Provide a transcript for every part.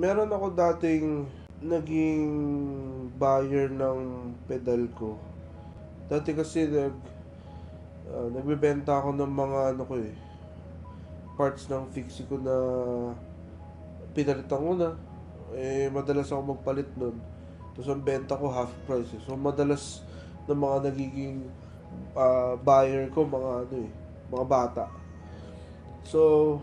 meron ako dating naging buyer ng pedal ko. Dati kasi nag ah, nagbebenta ako ng mga ano ko eh parts ng fixie ko na pinalitan ko na. Eh madalas ako magpalit nun. Tapos ang benta ko half price. eh. So madalas ng mga nagiging ah, buyer ko mga ano eh, mga bata. So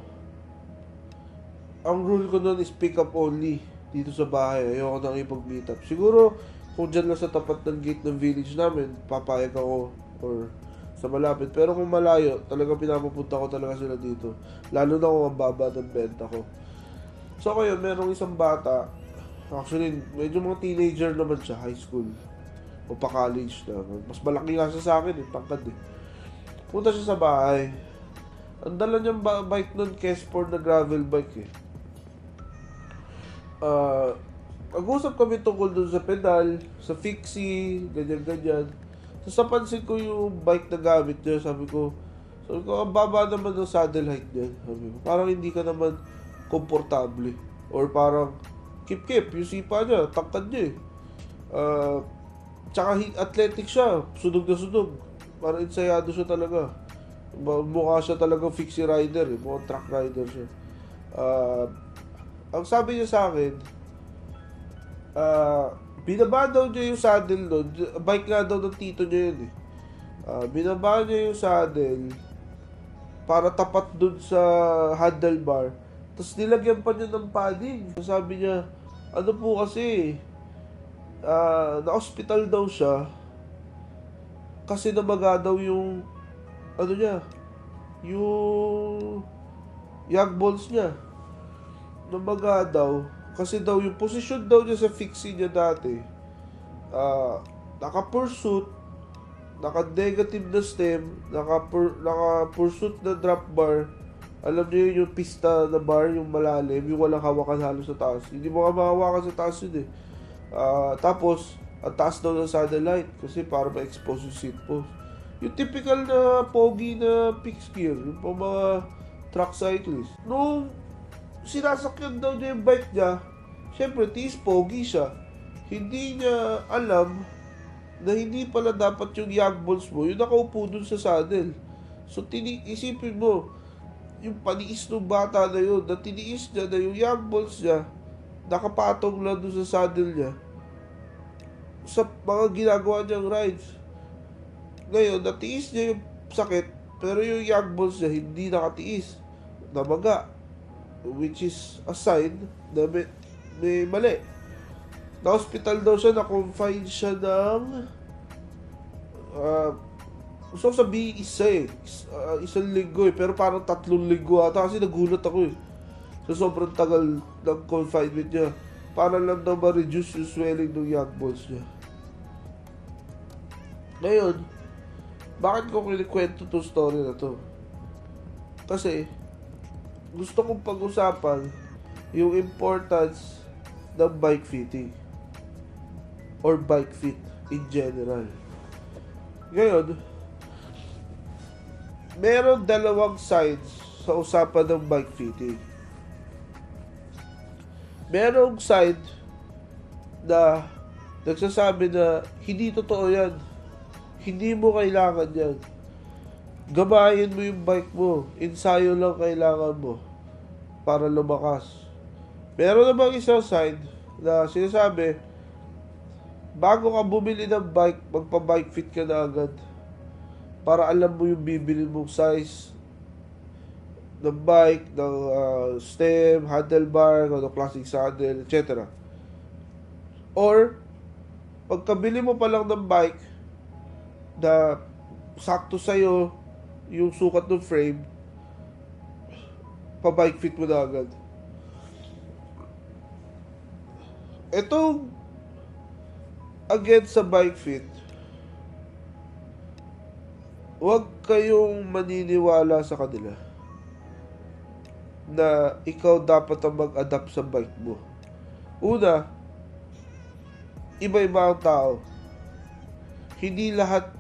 ang rule ko nun is pick up only dito sa bahay. Ayoko nang ipag-meet up. Siguro, kung dyan lang sa tapat ng gate ng village namin, papayag ako or sa malapit. Pero kung malayo, talaga pinapapunta ko talaga sila dito. Lalo na kung ang baba ng benta ko. So ngayon, merong isang bata. Actually, medyo mga teenager naman siya, high school. O pa college na. Mas malaki nga siya sa akin eh, tangkad eh. Punta siya sa bahay. Ang dala niyang bike nun, Kesport na gravel bike eh. Ah, nag-usap kami tungkol dun sa pedal, sa fixie, ganyan-ganyan. Tapos napansin ko yung bike na gamit niya, sabi ko, sabi ko, ang baba naman ng saddle height niya. Sabi ko, parang hindi ka naman komportable. Or parang, kip-kip, yung sipa niya, tangkad niya eh. Ah, tsaka athletic siya, sunog na sunog. Parang ensayado siya talaga. Mukha siya talagang fixie rider eh, mukhang truck rider siya. Ah, ang sabi niya sa akin, ah, binaba daw niya yung saddle doon. Bike nga daw ng tito niya yun eh. Ah, binaba niya yung saddle para tapat doon sa handlebar. Tapos nilagyan pa niya ng padding. Sabi niya, ano po kasi, ah, na-hospital daw siya kasi namaga daw yung ano niya, yung yag balls niya namaga daw. Kasi daw yung posisyon daw niya sa fixie niya dati ah naka-pursuit naka-negative na stem naka naka-pursuit na drop bar. Alam niyo yun yung pista na bar yung malalim yung walang hawakan halos sa taas. Hindi mo ka mahawakan sa taas yun eh. Ah, tapos ang taas daw ng satellite kasi para ma-expose yung seat post yung typical na pogi na fixed gear yung pa mga truck cyclist. Nung sinasakyan daw niya yung bike niya, syempre, tiis pogi siya. Hindi niya alam na hindi pala dapat yung yag balls mo, yung nakaupo dun sa saddle. So, tini isipin mo, yung paniis ng bata na yun, na tiniis niya na yung yag balls niya, nakapatong lang dun sa saddle niya, sa mga ginagawa niyang rides. Ngayon, natiis niya yung sakit, pero yung yag balls niya, hindi nakatiis. Namaga which is a sign na may, may mali. Na-hospital daw siya, na-confine siya ng uh, gusto ko sabihin isa eh. Ah, isang linggo eh. Pero parang tatlong linggo ata kasi nagulat ako eh. So sobrang tagal ng confinement niya. Para lang daw ma-reduce yung swelling ng young balls niya. Ngayon, bakit ko kinikwento to story na to? Kasi, gusto kong pag-usapan yung importance ng bike fitting or bike fit in general. Ngayon, meron dalawang sides sa usapan ng bike fitting. Merong side na nagsasabi na hindi totoo yan. Hindi mo kailangan yan gamayin mo yung bike mo. Ensayo lang kailangan mo para lumakas. Meron namang isang side na sinasabi, bago ka bumili ng bike, magpa-bike fit ka na agad. Para alam mo yung bibili mong size ng bike, ng ah, stem, handlebar, ng classic saddle, etc. Or, pagkabili mo pa lang ng bike na sakto sa'yo, yung sukat ng frame, pa-bike fit mo na agad. Itong against sa bike fit, huwag kayong maniniwala sa kanila na ikaw dapat ang mag-adapt sa bike mo. Una, iba-iba ang tao. Hindi lahat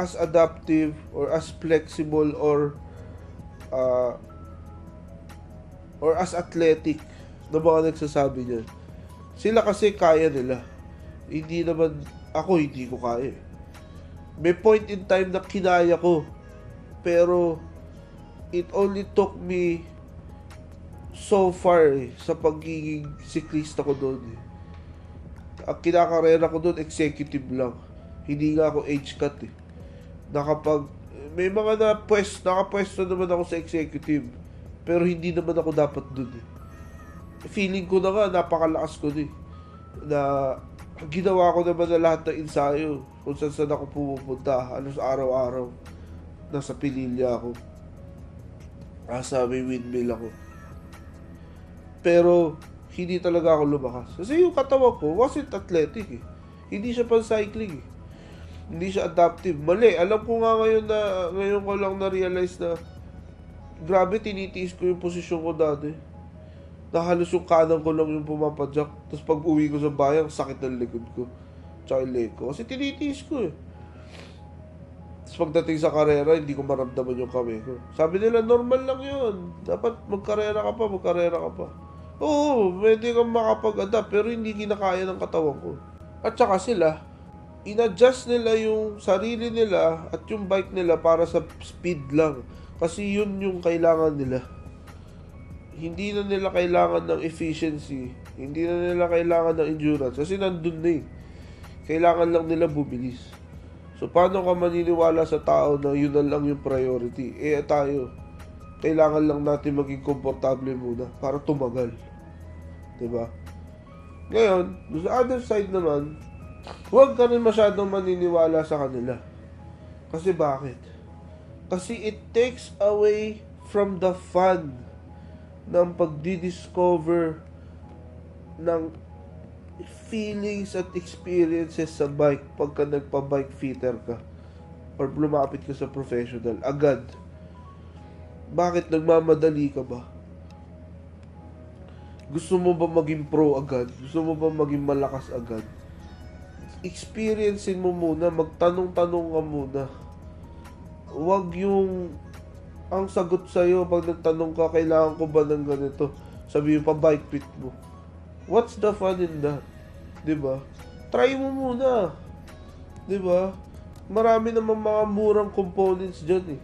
as adaptive or as flexible or uh, or as athletic ng mga nagsasabi niyan. Sila kasi kaya nila. Hindi naman, ako hindi ko kaya. eh. May point in time na kinaya ko. Pero, it only took me so far eh, sa pagiging siklista ko doon eh. Ang kinakarera ko doon, executive lang. Hindi nga ako age cut eh. Nakapag, may mga na pwes, nakapwesto naman ako sa executive. Pero hindi naman ako dapat doon eh. Feeling ko na nga, napakalakas ko din. Na, ginawa ko naman na lahat ng ensayo. Kung saan saan ako pumupunta. Halos araw-araw. Nasa pililya ako. Nasa may windmill ako. Pero, hindi talaga ako lumakas. Kasi yung katawan ko wasn't athletic eh. Hindi siya pang cycling eh. Hindi siya adaptive. Mali. Alam ko nga ngayon na, ngayon ko lang na-realize na grabe tinitiis ko yung posisyon ko dati. Na halos yung kanan ko lang yung pumapadyak. Tapos pag uwi ko sa bayan, sakit ng likod ko. Tsaka yung leg ko. Kasi tinitiis ko eh. Tapos pagdating sa karera, hindi ko maramdaman yung kamay ko. Sabi nila, normal lang yun. Dapat magkarera ka pa, magkarera ka pa. Oo, pwede kang makapag-adapt, pero hindi kinakaya ng katawan ko. At saka sila, in-adjust nila yung sarili nila at yung bike nila para sa speed lang. Kasi yun yung kailangan nila. Hindi na nila kailangan ng efficiency. Hindi na nila kailangan ng endurance. Kasi nandun na eh. Kailangan lang nila bumilis. So, paano ka maniniwala sa tao na yun na lang yung priority? Eh, tayo, kailangan lang natin maging komportable muna para tumagal. ba? Ngayon, doon sa other side naman, huwag ka rin masyadong maniniwala sa kanila. Kasi bakit? Kasi it takes away from the fun ng pagdi-discover ng feelings at experiences sa bike pagka nagpa-bike fitter ka or lumapit ka sa professional agad. Bakit nagmamadali ka ba? Gusto mo ba maging pro agad? Gusto mo ba maging malakas agad? Experiencein mo muna, magtanong-tanong ka muna. Huwag yung ang sagot sa'yo pag nagtanong ka, kailangan ko ba ng ganito? Sabi yung pa-bike fit mo. What's the fun in that? 'Di ba? Try mo muna. 'Di ba? Marami namang mga murang components diyan eh.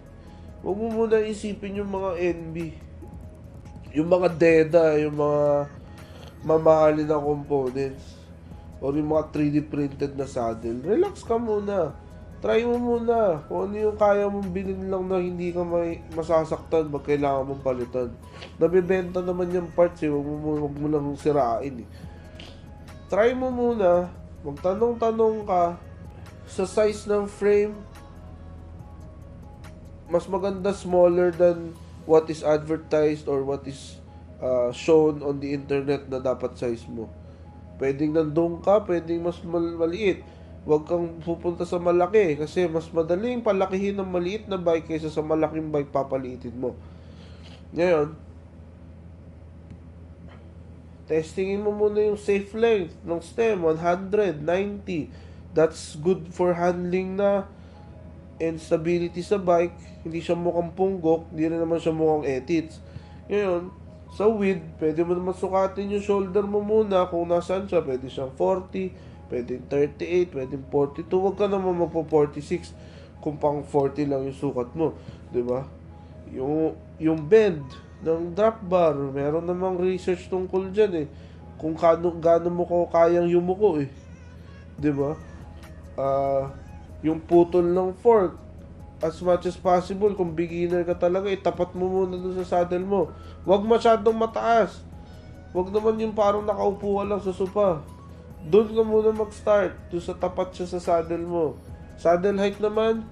Huwag mo muna isipin yung mga NB. Yung mga DEDA, yung mga mamahalin na components. Or yung mga 3D printed na saddle. Relax ka muna. Try mo muna. Kung ano yung kaya mong bilhin lang na hindi ka may masasaktan, pag kailangan mong palitan. Nabibenta naman yung parts eh. Huwag mo, huwag mo lang sirain eh. Try mo muna. Magtanong-tanong ka sa size ng frame. Mas maganda smaller than what is advertised or what is uh, shown on the internet na dapat size mo. Pwedeng nandun ka, pwedeng mas mal- maliit. Huwag kang pupunta sa malaki kasi mas madaling palakihin ng maliit na bike kaysa sa malaking bike papaliitin mo. Ngayon, testingin mo muna yung safe length ng stem, 100, 90. That's good for handling na and stability sa bike. Hindi siya mukhang punggok, hindi rin naman siya mukhang etits. Ngayon, sa width, pwede mo naman sukatin yung shoulder mo muna kung nasaan siya. Pwede siyang 40, pwede 38, pwede 42. Huwag ka naman magpo 46 kung pang 40 lang yung sukat mo. ba? Yung, yung bend ng drop bar, meron namang research tungkol dyan eh. Kung kano, gaano mo ko kayang yumuko eh. ba? Ah, yung putol ng fork, as much as possible, kung beginner ka talaga, itapat mo muna dun sa saddle mo. Huwag masyadong mataas. Huwag naman yung parang nakaupo ka lang sa sopa. Doon ka muna mag-start. Doon sa tapat siya sa saddle mo. Saddle height naman,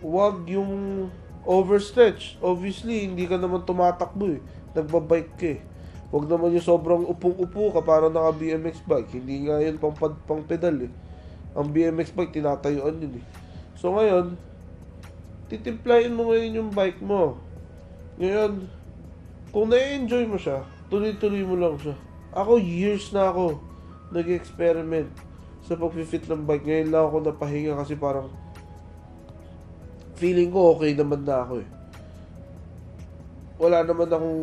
huwag yung overstretch. Obviously, hindi ka naman tumatakbo eh. Nagbabike ka eh. Huwag naman yung sobrang upong-upo ka para naka BMX bike. Hindi nga yun pang, pang pedal eh. Ang BMX bike, tinatayuan yun eh. So ngayon, titimplahin mo ngayon yung bike mo. Ngayon, kung na-enjoy mo siya, tuloy-tuloy mo lang siya. Ako, years na ako nag-experiment sa pag-fit ng bike. Ngayon lang ako napahinga kasi parang feeling ko okay naman na ako eh. Wala naman akong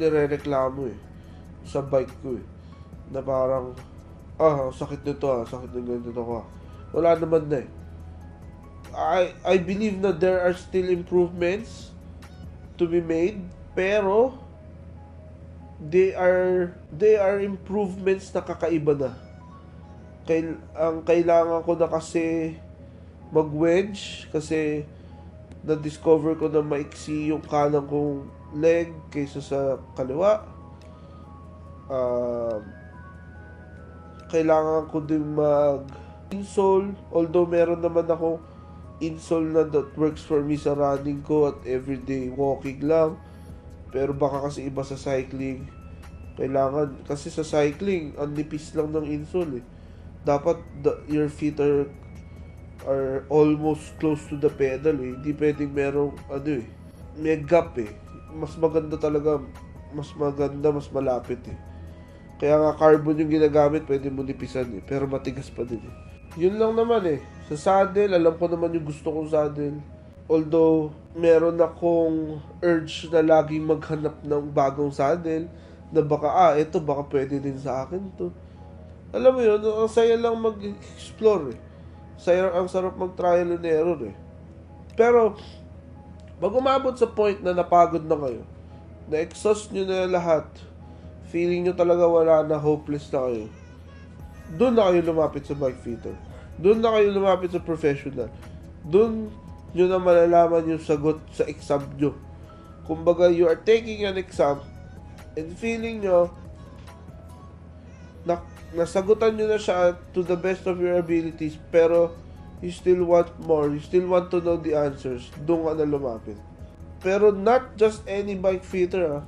nirereklamo eh. sa bike ko eh. Na parang, ah, sakit nito ah, sakit ng ganito ko ah. Wala naman na eh. I, I believe na there are still improvements to be made, pero they are they are improvements na kakaiba na. Kail, ang kailangan ko na kasi mag-wedge kasi na-discover ko na maiksi yung kanang kong leg kaysa sa kaliwa. Um, kailangan ko din mag insole although meron naman ako insole na that works for me sa running ko at everyday walking lang. Pero baka kasi iba sa cycling. Kailangan kasi sa cycling ang nipis lang ng insole eh. Dapat the, your feet are are almost close to the pedal eh. Hindi pwedeng merong ano eh may gap eh. Mas maganda talaga mas maganda mas malapit eh. Kaya nga carbon yung ginagamit pwede mo nipisan eh. Pero matigas pa din eh yun lang naman eh. Sa saddle, alam ko naman yung gusto kong saddle. Although, meron akong urge na laging maghanap ng bagong saddle na baka, ah, ito baka pwede din sa akin to. Alam mo yun, ang saya lang mag-explore eh. Saya, ang sarap mag-trial and error eh. Pero, pag umabot sa point na napagod na kayo, na-exhaust nyo na lahat, feeling nyo talaga wala na, hopeless na kayo, doon na kayo lumapit sa bike fitter. Doon na kayo lumapit sa professional. Doon nyo na malalaman yung sagot sa exam nyo. Kumbaga, you are taking an exam and feeling nyo na nasagutan nyo na siya to the best of your abilities pero you still want more, you still want to know the answers, doon ka na lumapit. Pero not just any bike fitter ah.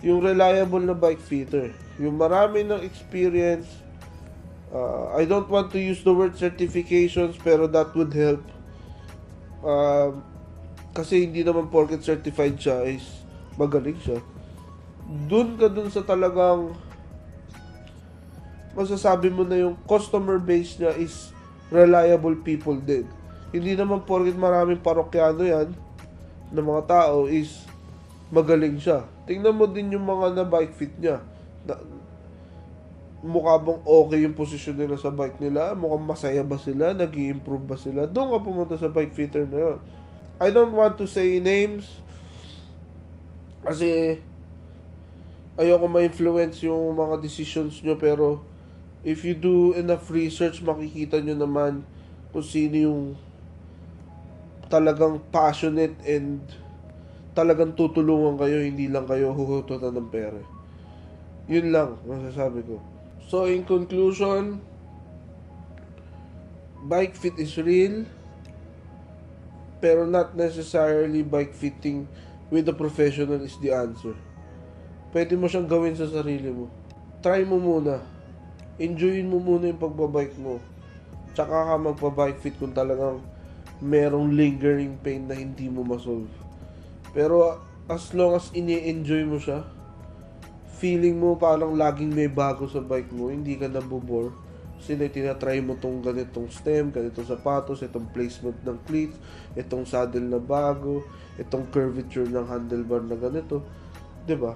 Yung reliable na bike fitter. Yung marami ng experience, Uh, I don't want to use the word certifications pero that would help. Um, kasi hindi naman porket certified siya is magaling siya. Doon ka dun sa talagang masasabi mo na yung customer base niya is reliable people din. Hindi naman porket maraming parokyano yan na mga tao is magaling siya. Tingnan mo din yung mga na bike fit niya. Mukha bang okay yung posisyon nila sa bike nila? Mukhang masaya ba sila? nag improve ba sila? Doon ka pumunta sa bike fitter na yun. I don't want to say names kasi ayoko ma-influence yung mga decisions nyo pero if you do enough research makikita nyo naman kung sino yung talagang passionate and talagang tutulungan kayo hindi lang kayo huhututan ng pera yun lang masasabi ko So in conclusion, bike fit is real, pero not necessarily bike fitting with a professional is the answer. Pwede mo siyang gawin sa sarili mo. Try mo muna. Enjoyin mo muna yung pagbabike mo. Tsaka ka magpa-bike fit kung talagang merong lingering pain na hindi mo masolve. Pero as long as ini-enjoy mo siya, feeling mo parang laging may bago sa bike mo, hindi ka nabobore. Kasi na tinatry mo tong ganitong stem, ganitong sapatos, itong placement ng cleats, itong saddle na bago, itong curvature ng handlebar na ganito. ba?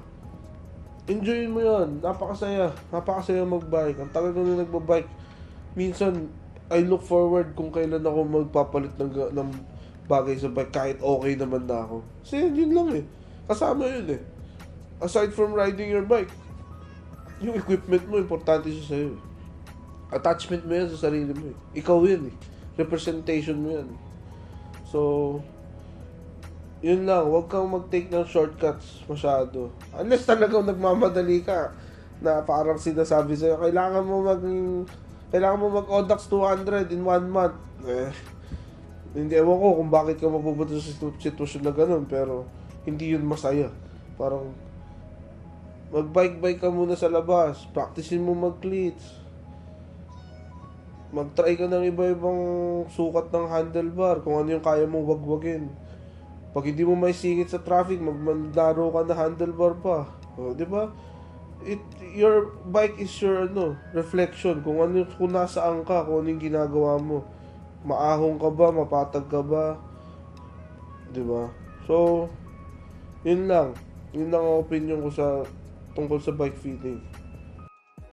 Enjoyin mo 'yon. Napakasaya. Napakasaya magbike. Ang tagal ko na nagbabike. Minsan, I look forward kung kailan ako magpapalit ng, ng bagay sa bike kahit okay naman na ako. Kasi yun lang eh. Kasama yun eh aside from riding your bike, yung equipment mo, importante siya sa'yo. Eh. Attachment mo yan sa sarili mo. Eh. Ikaw yun eh. Representation mo yan. So, yun lang. Huwag kang mag-take ng shortcuts masyado. Unless talagang nagmamadali ka na parang sinasabi sa'yo, kailangan mo mag kailangan mo mag Odax 200 in one month. Eh, hindi ewan ko kung bakit ka mapupunta sa sitwasyon na ganun, pero hindi yun masaya. Parang Mag-bike-bike ka muna sa labas. Practicein mo mag-cleats. Mag-try ka ng iba-ibang sukat ng handlebar. Kung ano yung kaya mong wagwagin. Pag hindi mo may singit sa traffic, magmandaro ka na handlebar pa. O, di ba? It, your bike is your ano, reflection. Kung ano kung nasaan ka, kung ano yung ginagawa mo. Maahong ka ba, mapatag ka ba? Di ba? So, yun lang. Yun lang ang opinion ko sa tungkol sa bike fitting.